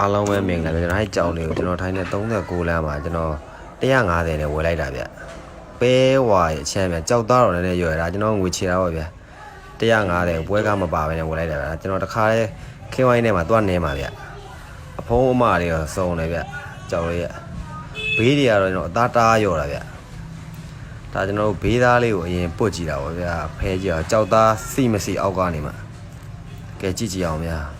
အားလုံးပဲမင်္ဂလာပါကျွန်တော်အဲ့ကြောင်လေးကိုကျွန်တော်ထိုင်းတဲ့39လမ်းမှာကျွန်တော်150နဲ့ဝယ်လိုက်တာဗျပဲဝါရဲ့အချမ်းဗျကြောက်သားတော်လည်းရွယ်တာကျွန်တော်ငွေချေတာပေါ့ဗျ150ပွဲကားမပါဘဲနဲ့ဝယ်လိုက်တာဗျကျွန်တော်တခါလဲခင်းဝိုင်းထဲမှာတွတ်နေမှာဗျအဖုံးအမတွေရောစုံတယ်ဗျကြောက်လေးရဲ့ဘေးတွေကတော့ကျွန်တော်အသားတားရော်တာဗျဒါကျွန်တော်တို့ဘေးသားလေးကိုအရင်ပုတ်ကြည့်တာပေါ့ဗျာဖဲကြည့်အောင်ကြောက်သားစီမစီအောက်ကနေမှာကဲကြည့်ကြည့်အောင်ဗျာ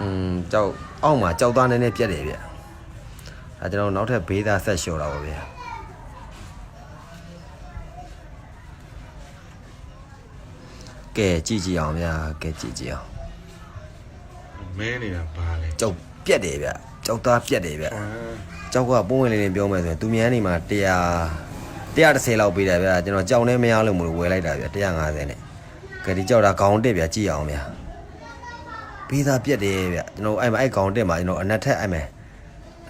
อืมကြောက်အောက်မှာကြောက်သားနည်းနည်းပြက်တယ်ဗျဒါကျွန်တော်နောက်ထပ်ဘေးသားဆက်လျှော်တာပါဗျာကဲကြည့်ကြည့်အောင်ဗျာကဲကြည့်ကြည့်အောင်မဲနေတာပါလေကြောက်ပြက်တယ်ဗျကြောက်သားပြက်တယ်ဗျအာကြောက်ကပုံဝင်လေးလေးပြောမယ်ဆိုရင်သူမြန်နေမှာ100 130လောက်ပေးတယ်ဗျကျွန်တော်ကြောက်နေမရလို့မလို့ဝယ်လိုက်တာဗျ150နဲ့ကဲဒီကြောက်တာခေါင်းတက်ဗျကြည့်အောင်ဗျ ဘေးသားပြက်တယ်ဗျကျွန်တော်အဲ့မှာအဲ့ခေါင်းတက်မှာကျွန်တော်အနက်ထက်အဲ့မယ်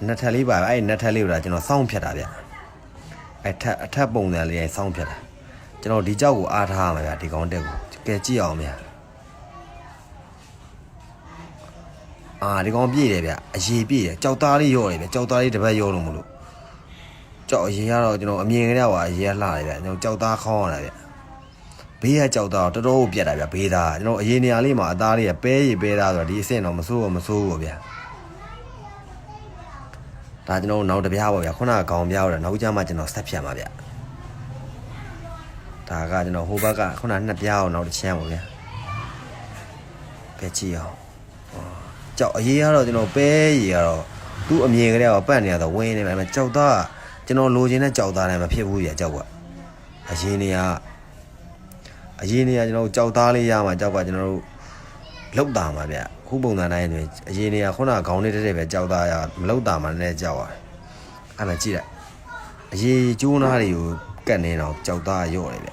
အနက်ထက်လေးပါအဲ့နက်ထက်လေးကိုဒါကျွန်တော်စောင်းဖြတ်တာဗျအဲ့ထက်အထက်ပုံစံလေးစောင်းဖြတ်တာကျွန်တော်ဒီကြောက်ကိုအားထားမှာဗျဒီခေါင်းတက်ကိုကဲကြည့်အောင်ဗျအာဒီကောင်ပြည့်တယ်ဗျအရေးပြည့်တယ်ကြောက်သားလေးရော့တယ်ဗျကြောက်သားလေးတစ်ပတ်ရော့လို့မလို့ကြောက်အရင်ကတော့ကျွန်တော်အမြင်ကလေးကအရင်ကလှတယ်ဗျကျွန်တော်ကြောက်သားခေါင်းရတာဗျ ဘေးကကြောက်သားတော်တော်ကိုပြက်တာဗျဘေးသားကျွန်တော်အရင်နေရာလေးမှာအသားလေးကပဲရီပဲသားဆိုတော့ဒီအဆင့်တော့မဆိုးဘူးမဆိုးဘူးဗျဒါကျွန်တော်နောက်တစ်ပြားပါဗျခုနကခေါင်းပြားတော့နောက်ကျမှကျွန်တော်ဆက်ဖြတ်မှာဗျဒါကကျွန်တော်ဟိုဘက်ကခုနနှစ်ပြားအောင်နောက်တစ်ချမ်းပါဗျကဲကြည့်အောင်ကြောက်အရေးကတော့ကျွန်တော်ပဲရီကတော့သူ့အမြင်ကလေးကပတ်နေရတော့ဝင်းနေမှာကြောက်သားကျွန်တော်လိုချင်တဲ့ကြောက်သားလည်းမဖြစ်ဘူးပြကြောက်ကအရင်နေက အရင်နေကကျွန်တော်ကြောက်သားလေးရမှာကြောက်ကကျွန်တော်တို့လောက်တာမှာဗျခုပုံစံတိုင်းတွင်အရင်နေကခုနကခေါင်းလေးတက်တက်ပဲကြောက်သားရမလောက်တာမှလည်းကြောက်ရတယ်အဲ့မှာကြည့်လိုက်အရေးကျိုးနာတွေကိုကတ်နေတော့ကြောက်သားရော့တယ်ဗျ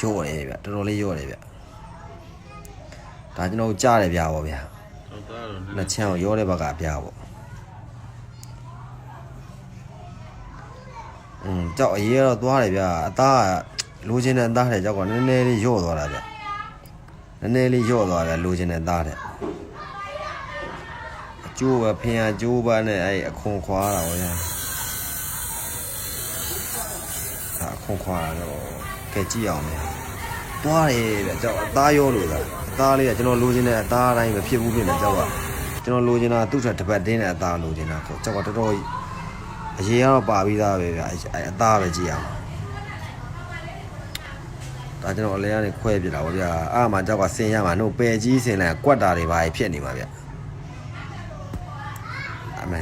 ရော့တယ်ဗျတော်တော်လေးရော့တယ်ဗျဒါကျွန်တော်ကြားတယ်ဗျာပေါ့ဗျာတော့သားတော့နှစ်ချမ်းကိုရောတဲ့ဘက်ကဗျာပေါ့ อืมကြောက်အရေးကတော့သွားတယ်ဗျာအသားကလိုချင်တဲ့အသားတဲ့ကြောက်ကနည်းနည်းလေးရော့သွားတာဗျနည်းနည်းလေးရော့သွားဗျာလိုချင်တဲ့အသားတဲ့အကျိုးပဲဖင်ရကျိုးပါနဲ့အဲ့အခွန်ခွာတာပေါ့ဗျာဒါအခွန်ခွာတာတော့ကဲကြည့်အောင်ဗျာသွားတယ်ဗျကြောက်အသားရောလို့လားအသားလေးကကျွန်တော်လိုချင်တဲ့အသားအတိုင်းမဖြစ်ဘူးဖြစ်နေကြောက်ကကျွန်တော်လိုချင်တာသူ့ထက်တစ်ပတ်တင်းတဲ့အသားလိုချင်တာကိုကြောက်ကတော်တော်ကြီး အရေးကတော့ပါပြီးသားပဲဗျအဲ့အဲ့အသားပဲကြည့်ရမှာဒါကျွန်တော်အလဲကနေခွဲပြတာဗောဗျာအားမှကြောက်ကဆင်ရမှာတို့ပယ်ကြီးဆင်လိုက်ကွက်တာတွေပါဖြစ်နေမှာဗျအမေ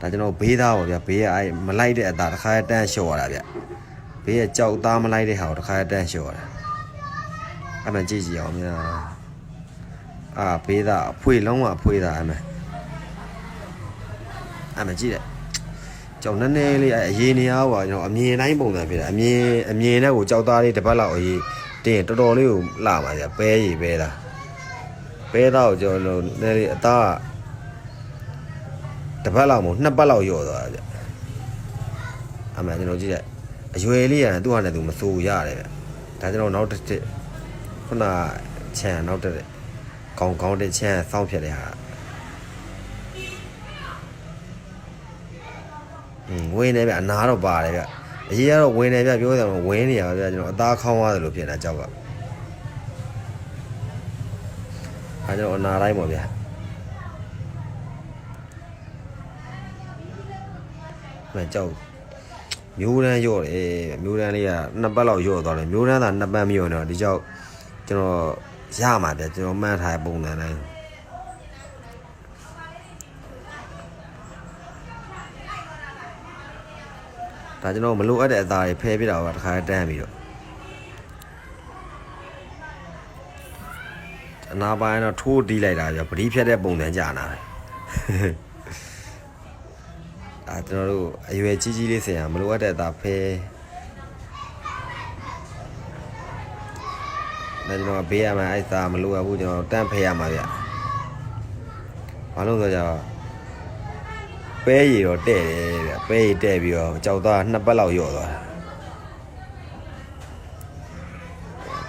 ဒါကျွန်တော်ဘေးသားဗောဗျာဘေးကအဲ့မလိုက်တဲ့အသားတစ်ခါတန်းလျှော့ရတာဗျဘေးကကြောက်သားမလိုက်တဲ့ဟာကိုတစ်ခါတန်းလျှော့ရတာအမှန်ကြည့်ကြည့်အောင်များအာဖေးတာအဖွေလုံးဝအဖွေတာအမှန်အမှန်ကြည့်တယ် ကြောင်နည်းနည်းလေးအရေးနေရပါကျွန်တော်အမြင်တိုင်းပုံစံဖြစ်တယ်အမြင်အမြင်နဲ့ကိုကြောက်သားလေးတစ်ပတ်လောက်အရေးတင်းရင်တော်တော်လေးကိုလှပါကြပဲရီပဲတာပဲသားကိုကျွန်တော်နည်းလေးအသားတစ်ပတ်လောက်မဟုတ်နှစ်ပတ်လောက်ရော့သွားတာကြအမှန်ကျွန်တော်ကြည့်တယ်အရွယ်လေးရတယ်သူ့ဟာနဲ့သူမစိုးရတယ်ဗျဒါကျွန်တော်နောက်တစ်တစ်ခုနချန်နောက်တဲ့ကောင်းကောင်းတဲ့ချန်စောင်းဖြစ်တဲ့ဟာอืม ဝင်းနေဗျအနာတော့ပါတယ်ဗျအရေးကတော့ဝင်းနေဗျပြောတယ်ဝင်းနေရပါဗျကျွန်တော်အသားခေါင်းသွားတယ်လို့ဖြစ်နေတာကြောက်ကအဲကျွန်တော်အနာတိုင်းပါဗျမကြောက်မျိုးတန်းရော့တယ်မျိုးတန်းလေးကနှစ်ပတ်လောက်ရော့သွားတယ်မျိုးတန်းသာနှစ်ပတ်မရော့တော့ဒီကြောက်ကျွန်တော်ရမှာဗျကျွန်တော်မှန်းထားတဲ့ပုံစံတိုင်း ဒါကျွန်တော်မလိုအပ်တဲ့အသားတွေဖဲပြတာပါတခါတန်းပြီးတော့အနာပိုင်းတော့ထိုးတီးလိုက်တာဗျပတိဖြတ်တဲ့ပုံစံကြာနာတယ်အာကျွန်တော်တို့အရွယ်ကြီးကြီးလေးဆင်ရမလိုအပ်တဲ့အသားဖဲဒါကျွန်တော်ဘေးရမှာအဲ့သားမလိုအပ်ဘူးကျွန်တော်တန့်ဖဲရမှာဗျဘာလို့လဲဆိုတော့ ပဲ ပဲရည်တော့တဲ့တယ်ဗျပဲရည်တဲ့ပြီးတော့ကြောက်သားနှစ်ပတ်လောက်ရော့သွားတာ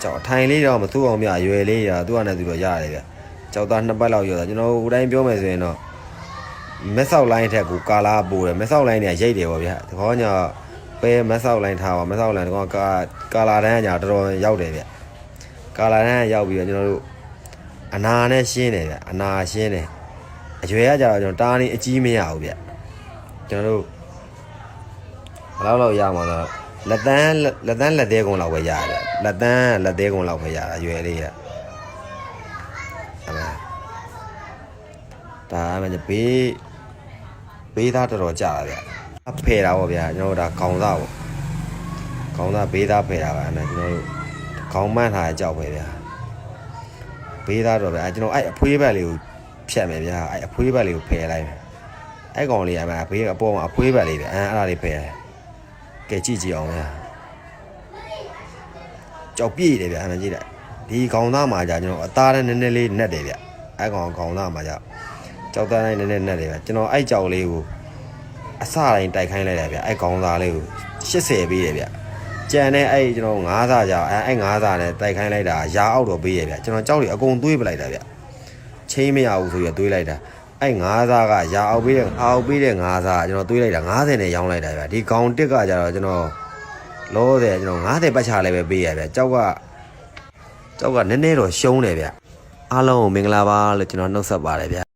ကြောက်ထိုင်လေးတော့မသူ့အောင်မြအရွယ်လေးရသူ့အနေနဲ့သူတော့ရတယ်ဗျကြောက်သားနှစ်ပတ်လောက်ရော့သွားကျွန်တော်ဟိုတိုင်းပြောမယ်ဆိုရင်တော့မက်ဆောက်လိုင်းထက်ကိုကာလာပို့တယ်မက်ဆောက်လိုင်းเนี่ยရိတ်တယ်ပေါ့ဗျဒီကောညာပဲမက်ဆောက်လိုင်းထားပါမက်ဆောက်လိုင်းဒီကောကာကာလာတန်းညာတော်တော်ရောက်တယ်ဗျကာလာတန်းရောက်ပြီးတော့ကျွန်တော်တို့အနာနဲ့ရှင်းတယ်ဗျအနာရှင်းတယ် အရွယ်ကကြတော့ကျွန်တော်တားနေအကြီးမရဘူးဗျ ကျွန်တော်တို့ဘယ်လောက်လောက်ရမှာလဲလက်တန်းလက်တန်းလက်သေးကုံလောက်ပဲရတယ်ဗျလက်တန်းလက်သေးကုံလောက်ပဲရတာအရွယ်လေးရအဲ့ဒါဒါမှဘေးဘေးသားတော်တော်ကြာတာဗျအဖယ်တာပေါ့ဗျာကျွန်တော်တို့ဒါခေါင်းသားပေါ့ခေါင်းသားဘေးသားဖယ်တာပါအဲ့ဒါကျွန်တော်တို့ခေါင်းမန်းထားတဲ့ကြောက်ပဲဗျာဘေးသားတော့ဗျာကျွန်တော်အဲ့အဖွေးဘက်လေးကိုဖြတ်မယ်ဗျာအဲ့အဖွေးဘက်လေးကိုဖယ်လိုက်မယ် အဲ့ကောင်လေးရမယ်အဖေးအပေါ်မှာအဖွေးဘက်လေးဗျအဲအဲ့ဒါလေးဖယ်တယ်ကဲကြည့်ကြည့်အောင်ဗျာကြောက်ပြည့်တယ်ဗျအဲ့ဒါကြည့်လိုက်ဒီကောင်သားမှာじゃကျွန်တော်အသားနဲ့နည်းနည်းလေးနက်တယ်ဗျအဲ့ကောင်ကောင်သားမှာじゃကြောက်သားနဲ့နည်းနည်းနက်တယ်ဗျကျွန်တော်အဲ့ကြောက်လေးကိုအစတိုင်းတိုက်ခိုင်းလိုက်တယ်ဗျအဲ့ကောင်သားလေးကို80ပေးတယ်ဗျကြံတဲ့အဲ့ကျွန်တော်9စားကြအဲ့အဲ့9စားနဲ့တိုက်ခိုင်းလိုက်တာရာအောက်တော့ပေးရဗျကျွန်တော်ကြောက်လေးအကုန်သွေးပလိုက်တာဗျ ချင်းမရဘူးဆိုရတွေးလိုက်တာ အဲ့ငါးစားကရာအောင်ပေးတဲ့အောက်ပေးတဲ့ငါးစားကကျွန်တော်တွေးလိုက်တာ90နဲ့ရောင်းလိုက်တာဗျဒီကောင်တစ်ကကြတော့ကျွန်တော်လောတယ်ကျွန်တော်90ပတ်ချလည်းပဲပေးရဗျကြောက်ကကြောက်ကနည်းနည်းတော့ရှုံးတယ်ဗျအားလုံးကိုမင်္ဂလာပါလို့ကျွန်တော်နှုတ်ဆက်ပါတယ်ဗျ